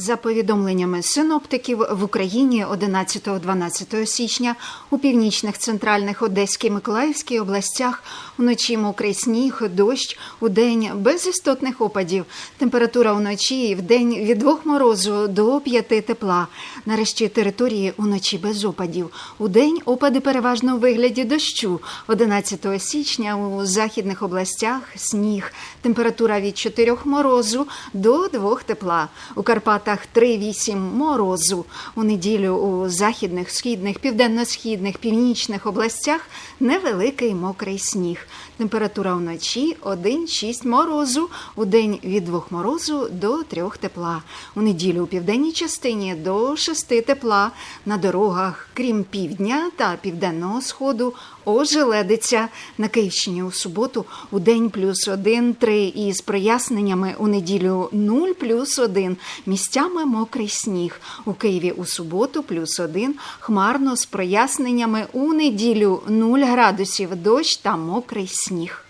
За повідомленнями синоптиків в Україні 11-12 січня у північних, центральних Одеській Миколаївській областях вночі мокрий сніг, дощ, у день без істотних опадів. Температура вночі і в день від 2 морозу до 5 тепла. Нарешті території уночі без опадів. У день опади переважно у вигляді дощу. 11 січня у західних областях сніг. Температура від 4 морозу до 2 тепла. У Карпатах 3-8 морозу. У неділю у західних, східних, південно-східних, північних областях невеликий мокрий сніг. Температура вночі 1-6 морозу. У день від 2 морозу до 3 тепла. У неділю у південній частині до 6 тепла. На дорогах, крім півдня та південного сходу, ожеледиться. На Київщині у суботу у день плюс 1, 3 і з проясненнями у неділю 0 плюс 1. Місцями мокрий сніг. У Києві у суботу плюс один, хмарно з проясненнями у неділю 0 градусів, дощ та мокрий сніг.